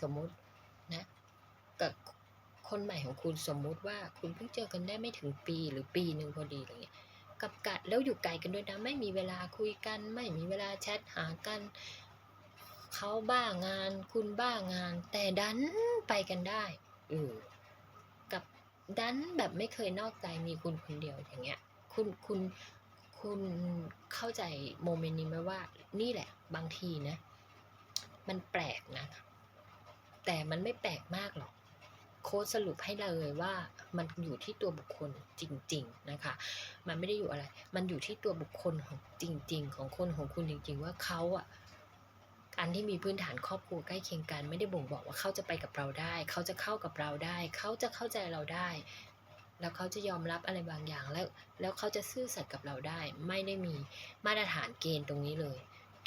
สมมุตินะกับคนใหม่ของคุณสมมุติว่าคุณเพิ่งเจอกันได้ไม่ถึงปีหรือปีหนึ่งพอดีอะไรเงี้ยกับกัดแล้วอยู่ไกลกันด้วยนะไม่มีเวลาคุยกัน ไม่มีเวลาแชทหากันเขาบ้างาน คุณบ้างาน แต่ดันไปกันได้ออกับดันแบบไม่เคยนอกใจมีคุณคนเดียวอย่างเงี้ย คุณคุณคุณเข้าใจโมเมนต์นี้ไหมว่า นี่แหละ บางทีนะ มันแปลกนะ แต่มันไม่แปลกมากหรอก โค้ดสรุปให้เลยว่ามันอยู่ที่ตัวบุคคลจริง ๆนะคะ มันไม่ได้อยู่อะไร มันอยู่ที่ตัวบุคคลของจริง ๆ ของคนของคุณจริง ๆ ว่าเขาอะการที่มีพื้นฐานครอบครัวใกล้เคียงกันไม่ได้บ่งบอกว่าเขาจะไปกับเราได้ เขาจะเข้ากับเราได้ เขาจะเข้าใจเราได้ แล้วเขาจะยอมรับอะไรบางอย่างแล้ว แล้วเขาจะซื่อสัตย์กับเราได้ ไม่ได้มีมาตรฐานเกณฑ์ตรงนี้เลย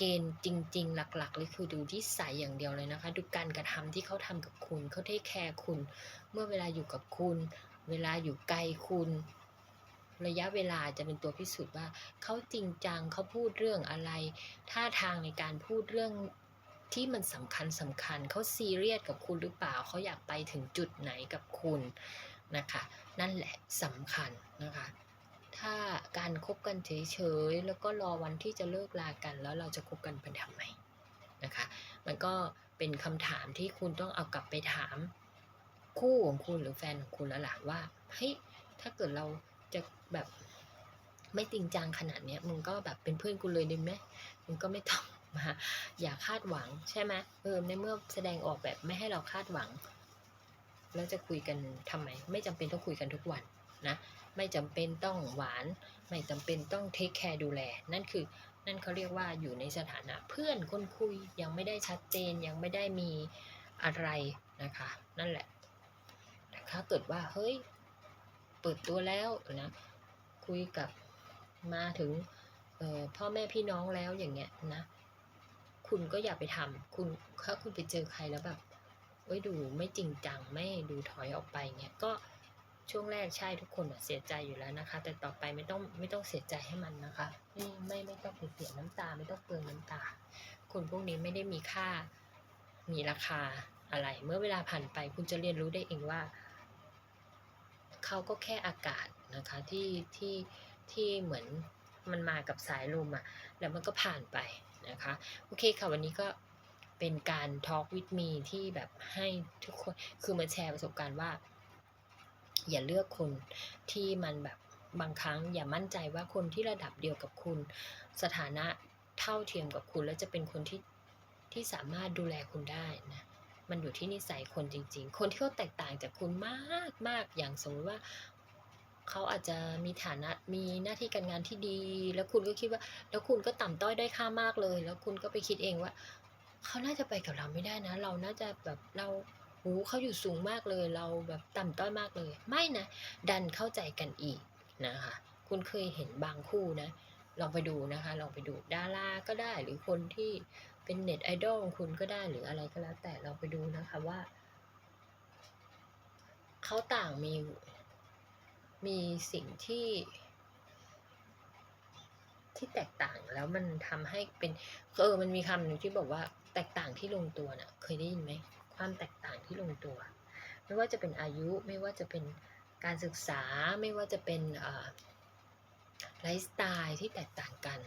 เกณฑ์จริง ๆ หลักๆเลยคือดูที่ใสยอย่างเดียวเลยนะคะ ดูการกระทำที่เขาทำกับคุณเขาเทคแคร์คุณ เมื่อเวลาอยู่กับคุณ เวลาอยู่ไกลคุณ ระยะเวลาจะเป็นตัวพิสูจน์ว่าเขาจริงจังเขาพูดเรื่องอะไร ท่าทางในการพูดเรื่องที่มันสำคัญสำคัญเขาซีเรียสกับคุณหรือเปล่าเขาอยากไปถึงจุดไหนกับคุณนะคะ นั่นแหละสำคัญนะคะ ถ้าการคบกันเฉยๆแล้วก็รอวันที่จะเลิกลากัน แล้วเราจะคบกันเป็นทำไมนะคะ มันก็เป็นคำถามที่คุณต้องเอากลับไปถามคู่ของคุณหรือแฟนของคุณแล้วล่ะว่าเฮ้ยถ้าเกิดเราจะแบบไม่จริงจังขนาดเนี้ยมึงก็แบบเป็นเพื่อนกูเลยได้ไหมมึงก็ไม่ต้องมาอย่าคาดหวังใช่ไหมเออในเมื่อแสดงออกแบบไม่ให้เราคาดหวัง แล้วจะคุยกันทำไม ไม่จำเป็นต้องคุยกันทุกวันนะ ไม่จำเป็นต้องหวาน ไม่จำเป็นต้องเทคแคร์ดูแล นั่นคือ นั่นเขาเรียกว่าอยู่ในสถานะเพื่อนคนคุยยังไม่ได้ชัดเจนยังไม่ได้มีอะไรนะคะ นั่นแหละถ้าเกิดว่าเฮ้ยเปิดตัวแล้วนะคุยกับมาถึงพ่อแม่พี่น้องแล้วอย่างเงี้ยนะคุณก็อย่าไปทำคุณถ้าคุณไปเจอใครแล้วแบบเอ้ยดูไม่จริงจังไม่ดูถอยออกไปเงี้ยก็ ช่วงแรกใช่ทุกคนเสียใจอยู่แล้วนะคะ แต่ต่อไปไม่ต้องไม่ต้องเสียใจให้มันนะคะไม่ไม่ไม่ต้องไปเสียน้ำตาไม่ต้องเปลืองน้ำตา คนพวกนี้ไม่ได้มีค่ามีราคาอะไร เมื่อเวลาผ่านไปคุณจะเรียนรู้ได้เองว่าเขาก็แค่อากาศนะคะที่ที่ที่เหมือนมันมากับสายลมอะแล้วมันก็ผ่านไปนะคะโอเคค่ะวันนี้ก็เป็นการ Talk with me ที่แบบให้ทุกคนคือมาแชร์ประสบการณ์ว่า อย่าเลือกคนที่มันแบบบางครั้งอย่ามั่นใจว่าคนที่ระดับเดียวกับคุณ สถานะเท่าเทียมกับคุณ แล้วจะเป็นคนที่ที่สามารถดูแลคุณได้นะมันอยู่ที่นิสัยคนจริง ๆ คนที่เขาแตกต่างจากคุณมากมากอย่างสมมติว่าเขาอาจจะมีฐานะมีหน้าที่การงานที่ดี แล้วคุณก็คิดว่า แล้วคุณก็ต่ำต้อยได้ค่ามากเลย แล้วคุณก็ไปคิดเองว่า เขาน่าจะไปกับเราไม่ได้นะ เราน่าจะแบบเรา หูเขาอยู่สูงมากเลย เราแบบต่ำต้อยมากเลย ไม่นะ ดันเข้าใจกันอีกนะคะ คุณเคยเห็นบางคู่นะ ลองไปดูนะคะ ลองไปดูดาราก็ได้ หรือคนที่เป็นเน็ตไอดอลของคุณก็ได้หรืออะไรก็แล้ว แต่เราไปดูนะคะว่าเขาต่างมีมีสิ่งที่ ที่แตกต่างแล้วมันทำให้เป็นเออมันมีคำหนึ่งที่บอกว่าแตกต่างที่ลงตัวน่ะ เคยได้ยินไหม ความแตกต่างที่ลงตัว ไม่ว่าจะเป็นอายุไม่ว่าจะเป็นการศึกษาไม่ว่าจะเป็นไลฟ์สไตล์ที่แตกต่างกัน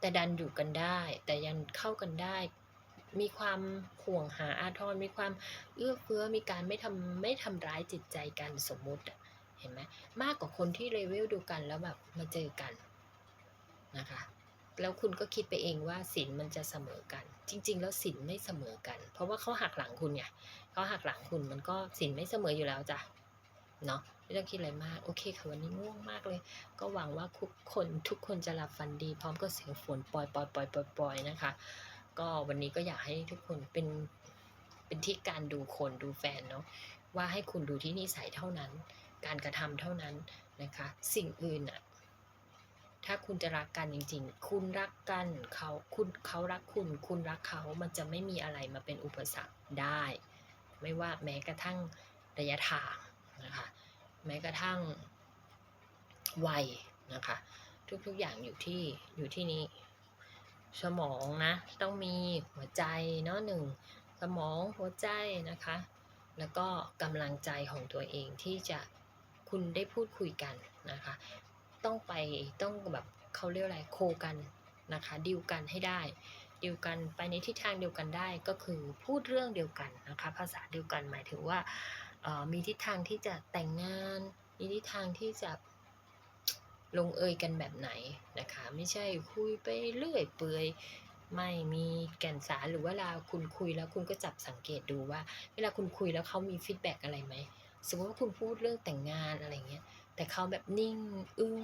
แต่ดันอยู่กันได้ แต่ยันเข้ากันได้ มีความห่วงหาอาทรมีความเอื้อเฟื้อมีการไม่ทำไม่ทำร้ายจิตใจกันสมมุติเห็นไหมมากกว่าคนที่เลเวลดูกันแล้วแบบมาเจอกันนะคะ แล้วคุณก็คิดไปเองว่าสินมันจะเสมอกัน จริง ๆ แล้วสินไม่เสมอกัน เพราะว่าเขาหักหลังคุณไงเขาหักหลังคุณมันก็สินไม่เสมออยู่แล้วจ้ะเนาะไม่ต้องคิดอะไรมาก โอเคค่ะวันนี้ง่วงมากเลย ก็หวังว่าทุกคนทุกคนจะหลับฝันดี พร้อมกับเสียงฝนปล่อยปล่อยปล่อยปล่อยปล่อยนะคะ ก็วันนี้ก็อยากให้ทุกคนเป็นเป็นที่การดูคนดูแฟนเนาะว่าให้คุณดูที่นิสัยเท่านั้น การกระทำเท่านั้นนะคะ สิ่งอื่นอะ ถ้าคุณจะรักกันจริง ๆ คุณรักกันเขาคุณเขารักคุณ คุณรักเขามันจะไม่มีอะไรมาเป็นอุปสรรคได้ ไม่ว่าแม้กระทั่งระยะทางนะคะแม้กระทั่งวัยนะคะทุกๆอย่างอยู่ที่อยู่ที่นี้ สมองนะต้องมีหัวใจเนาะหนึ่งสมองหัวใจนะคะ แล้วก็กำลังใจของตัวเองที่จะคุณได้พูดคุยกันนะคะ ต้องไปต้องแบบเขาเรียกอะไรโคกันนะคะดิวกันให้ได้ดิวกันไปในทิศทางเดียวกันได้ก็คือพูดเรื่องเดียวกันนะคะภาษาเดียวกันหมายถึงว่ามีทิศทางที่จะแต่งงานมีทิศทางที่จะลงเอยกันแบบไหนนะคะไม่ใช่คุยไปเรื่อยเปื่อยไม่มีแก่นสารหรือว่าเวลาคุณคุยแล้วคุณก็จับสังเกตดูว่า เวลาคุณคุยแล้วเขามีฟีดแบ็กอะไรไหมสมมติว่าคุณพูดเรื่องแต่งงานอะไรเงี้ย แต่เขาแบบนิ่ง อึ้ง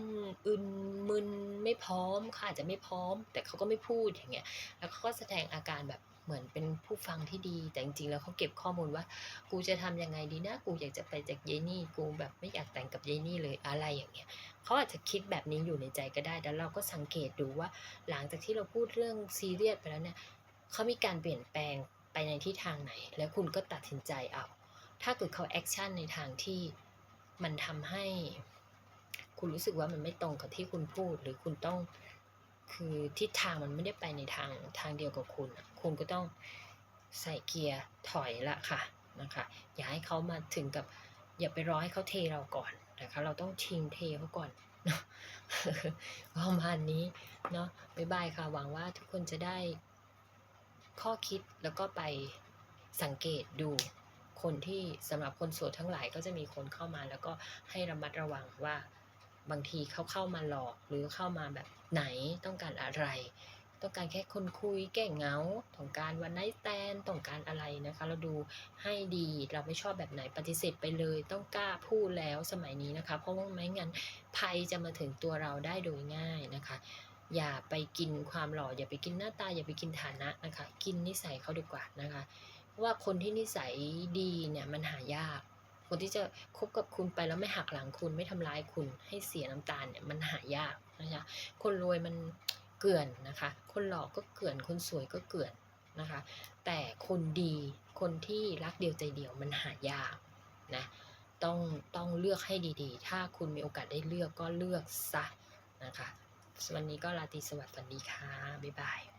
อึนมึนไม่พร้อมเขาอาจจะไม่พร้อม แต่เขาก็ไม่พูดอย่างเงี้ยแล้วเขาก็แสดงอาการแบบเหมือนเป็นผู้ฟังที่ดี แต่จริงๆแล้วเขาเก็บข้อมูลว่า กูจะทำยังไงดีนะ กูอยากจะไปจากเยนี่ กูแบบไม่อยากแต่งกับเยนี่เลยอะไรอย่างเงี้ยเขาอาจจะคิดแบบนี้อยู่ในใจก็ได้ แล้วเราก็สังเกตดูว่า หลังจากที่เราพูดเรื่องซีเรียสไปแล้วเนี่ยเขามีการเปลี่ยนแปลงไปในทิศทางไหน แล้วคุณก็ตัดสินใจเอา ถ้าเกิดเขาแอคชั่นในทางที่ มันทำให้ คุณรู้สึกว่ามันไม่ตรงกับที่คุณพูด หรือคุณต้องคือทิศทางมันไม่ได้ไปในทางทางเดียวกับคุณ คุณก็ต้องใส่เกียร์ถอยละค่ะนะคะ อย่าให้เขามาถึงกับ อย่าไปรอให้เขาเทเราก่อนนะคะ เราต้องชิงเทเขาก่อนประมาณนี้เนาะบ๊ายบายค่ะ หวังว่าทุกคนจะได้ข้อคิดแล้วก็ไปสังเกตดู คนที่สำหรับคนโสดทั้งหลายก็จะมีคนเข้ามา แล้วก็ให้ระมัดระวังว่าบางทีเขาเข้ามาหลอกหรือเข้ามาแบบไหนต้องการอะไร ต้องการแค่คนคุยแก้เหงาต้องการวันไนท์แตนต้องการอะไรนะคะ เราดูให้ดีเราไม่ชอบแบบไหนปฏิเสธไปเลย ต้องกล้าพูดแล้วสมัยนี้นะคะ เพราะว่าไม่งั้นภัยจะมาถึงตัวเราได้โดยง่ายนะคะอย่าไปกินความหล่ออย่าไปกินหน้าตาอย่าไปกินฐานะนะคะ กินนิสัยเขาดีกว่านะคะ ว่าคนที่นิสัยดีเนี่ยมันหายาก คนที่จะคบกับคุณไปแล้วไม่หักหลังคุณไม่ทำร้ายคุณให้เสียน้ำตาลเนี่ยมันหายากนะคะคนรวยมันเกลื่อนนะคะ คนหลอกก็เกลื่อน คนสวยก็เกลื่อนนะคะ แต่คนดีคนที่รักเดียวใจเดียวมันหายากนะต้องต้องเลือกให้ดีๆ ถ้าคุณมีโอกาสได้เลือกก็เลือกซะนะคะวันนี้ก็ราตีสวัสดิ์ฝันดีค่ะ บ๊ายบาย